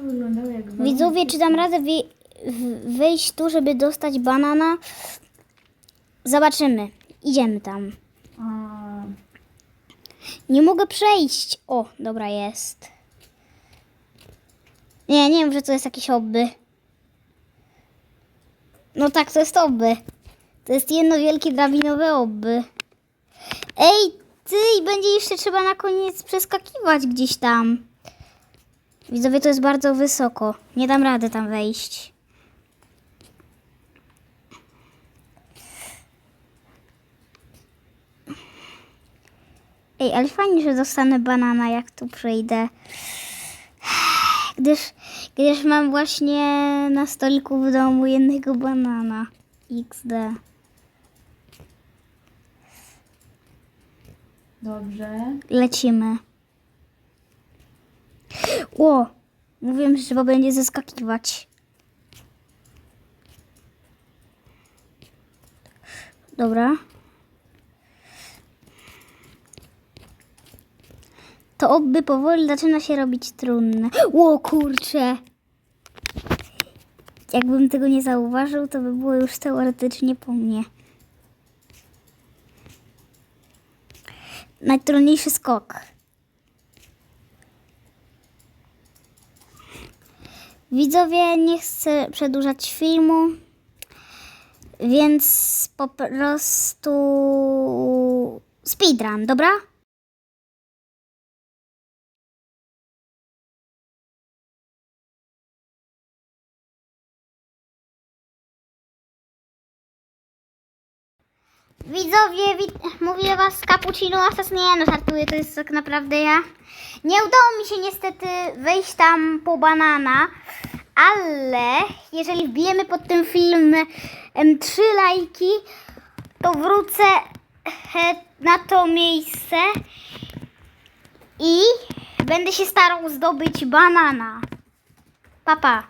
To wyglądało jak balon. Widzowie, czy dam radę wy, wyjść tu, żeby dostać banana? Zobaczymy. Idziemy tam. A, Nie mogę przejść. O, dobra, jest. Nie, nie wiem, że to jest jakieś obby. No tak, to jest obby. To jest jedno wielkie drabinowe obby. Ej, ty, i będzie jeszcze trzeba na koniec przeskakiwać gdzieś tam. Widzowie, to jest bardzo wysoko. Nie dam rady tam wejść. Ej, ale fajnie, że dostanę banana, jak tu przyjdę. Gdyż, gdyż mam właśnie na stoliku w domu jednego banana. XD. dobrze. Lecimy. Ło! Mówiłem, że trzeba będzie zeskakiwać. Dobra. To obby powoli zaczyna się robić trudne. Ło, kurczę! Jakbym tego nie zauważył, to by było już teoretycznie po mnie. Najtrudniejszy skok. Widzowie, nie chcę przedłużać filmu, więc po prostu speedrun, dobra? Widzowie, wit- mówię was cappuccino asas nie, no żartuję, to jest tak naprawdę ja. Nie udało mi się niestety wejść tam po banana, ale jeżeli wbijemy pod tym filmem trzy lajki, to wrócę na to miejsce i będę się starał zdobyć banana. Papa.